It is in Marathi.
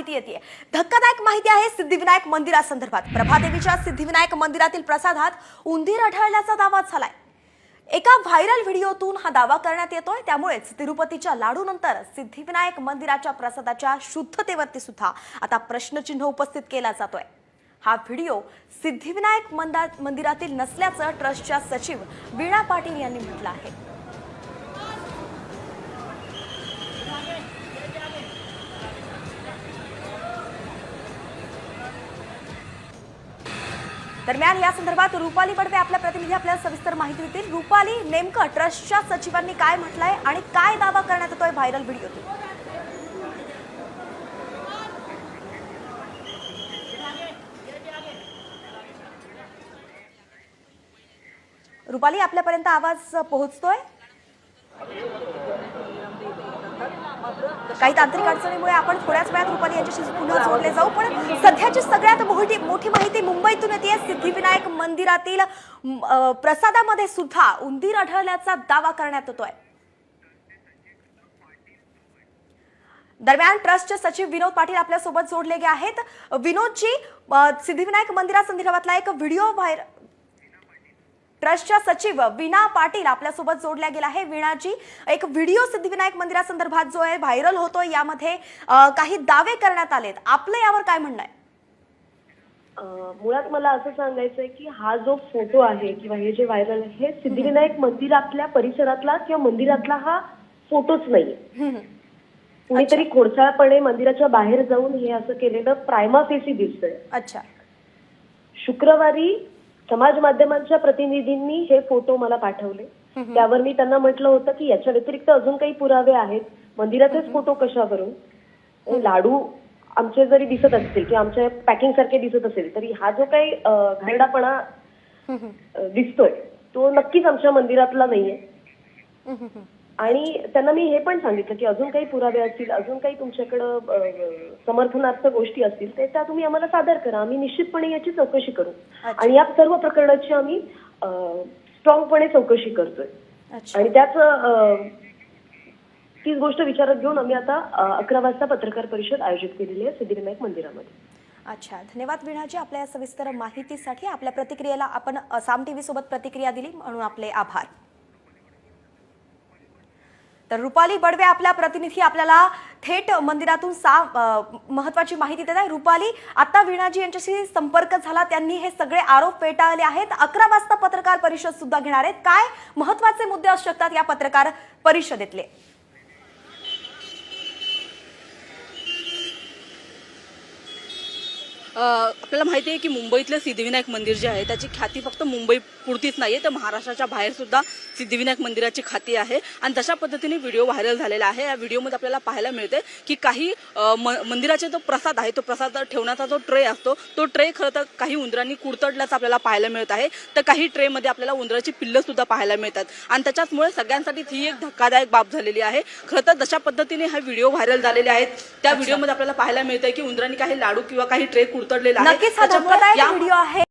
माहिती येते धक्कादायक माहिती आहे सिद्धिविनायक मंदिरासंदर्भात प्रभादेवीच्या सिद्धिविनायक मंदिरातील प्रसादात उंदीर आढळल्याचा दावा झालाय. एका व्हायरल व्हिडिओतून हा दावा करण्यात येतोय. त्यामुळेच तिरुपतीच्या लाडूनंतर सिद्धिविनायक मंदिराच्या प्रसादाच्या शुद्धतेवरती सुद्धा आता प्रश्नचिन्ह उपस्थित केला जातोय. हा व्हिडिओ सिद्धिविनायक मंदिरातील नसल्याचं ट्रस्टच्या सचिव वीणा पाटील यांनी म्हटलं आहे. दरम्यान या संदर्भात रुपाली पडवे आपल्या प्रतिनिधी आपल्याला सविस्तर माहिती देतील. रुपाली नेमकं ट्रस्टच्या सचिवांनी काय म्हटलंय आणि काय दावा करण्यात येतोय व्हायरल व्हिडिओतून? रुपाली आपल्यापर्यंत आवाज पोहोचतोय? काही तांत्रिक अडचणीमुळे आपण थोड्याच वेळात रुपाली यांच्याशी पुन्हा जोडले जाऊ पण सध्याची सगळ्यात मोठी मोठी माहिती मुंबईतून येते. सिद्धिविनायक मंदिरातील प्रसादामध्ये सुद्धा उंदीर आढळल्याचा दावा करण्यात येतोय. दरम्यान ट्रस्टचे सचिव विनोद पाटील आपल्यासोबत जोडले गे आहेत. विनोदजी सिद्धिविनायक मंदिरासंदर्भातला एक व्हिडिओ व्हायर ट्रस्टच्या सचिव वीणा पाटील आपल्यासोबत जोडल्या गेला आहे वीणाजी एक व्हिडिओ सिद्धिविनायक मंदिरासंदर्भात जो आहे व्हायरल होतोय. यामध्ये काही दावे करण्यात आलेत. आपलं यावर काय म्हणणं आहे? मुळात मला असं सांगायचंय की हा जो फोटो आहे किंवा हे जे व्हायरल आहे हे सिद्धिविनायक मंदिरातल्या परिसरातला किंवा मंदिरातला हा फोटोच नाहीये. कुणीतरी खोडसाळपणे मंदिराच्या बाहेर जाऊन हे असं केलेलं प्रायमा फेसी दिसतंय. अच्छा. शुक्रवारी समाज माध्यमांच्या प्रतिनिधींनी हे फोटो मला पाठवले. त्यावर मी त्यांना म्हटलं होतं की याच्या व्यतिरिक्त अजून काही पुरावे आहेत. मंदिराचेच फोटो कशावरून लाडू आमचे जरी दिसत असतील किंवा आमच्या पॅकिंग सारखे दिसत असेल तरी हा जो काही अं, दिसतोय तो नक्कीच आमच्या मंदिरातला नाहीये. आणि त्यांना मी हे पण सांगितलं की अजून काही पुरावे असतील अजून काही तुमच्याकडं समर्थनार्थ गोष्टी असतील ते त्या तुम्ही आम्हाला सादर करा. आम्ही निश्चितपणे याची चौकशी करू. आणि या सर्व प्रकरणाची आम्ही स्ट्रॉंगपणे चौकशी करतोय. आणि त्याच तीच गोष्ट विचारात घेऊन आम्ही आता अकरा वाजता पत्रकार परिषद आयोजित केलेली आहे सिद्धिविनायक मंदिरामध्ये. अच्छा. धन्यवाद वीणाजी. आपल्या या सविस्तर माहितीसाठी आपल्या प्रतिक्रियेला आपण साम टीव्ही सोबत प्रतिक्रिया दिली. म्हणून आपले आभार. तर रुपाली बडवे आपल्या प्रतिनिधी आपल्याला थेट मंदिरातून सा महत्वाची माहिती देत आहे. रुपाली आता वीणाजी यांच्याशी संपर्क झाला त्यांनी हे सगळे आरोप फेटाळले आहेत. अकरा वाजता पत्रकार परिषद सुद्धा घेणार आहेत. काय महत्त्वाचे मुद्दे असू शकतात या पत्रकार परिषदेतले? आपल्याला माहिती आहे की मुंबईतलं सिद्धिविनायक मंदिर जे आहे त्याची ख्याती फक्त मुंबई पुरतीच नाही आहे तर महाराष्ट्राच्या बाहेरसुद्धा सिद्धिविनायक मंदिराची ख्याती आहे. आणि तशा पद्धतीने व्हिडिओ व्हायरल झालेला आहे. या व्हिडिओमध्ये आपल्याला पाहायला मिळते की काही म- मंदिराचा जो प्रसाद आहे तो प्रसाद ठेवण्याचा जो ट्रे असतो तो ट्रे खरं तर काही उंदरांनी कुरतडल्याचं आपल्याला पाहायला मिळत आहे. तर काही ट्रेमध्ये आपल्याला उंदराची पिल्लंसुद्धा पाहायला मिळतात. आणि त्याच्याचमुळे सगळ्यांसाठी ही एक धक्कादायक बाब झालेली आहे. खरं तर जशा पद्धतीने हा व्हिडिओ व्हायरल झालेले आहेत त्या व्हिडिओमध्ये आपल्याला पाहायला मिळतं की उंदरांनी काही लाडू किंवा काही ट्रे कुरतडलेला आहे. नक्कीच हा धक्कादायक व्हिडिओ आहे.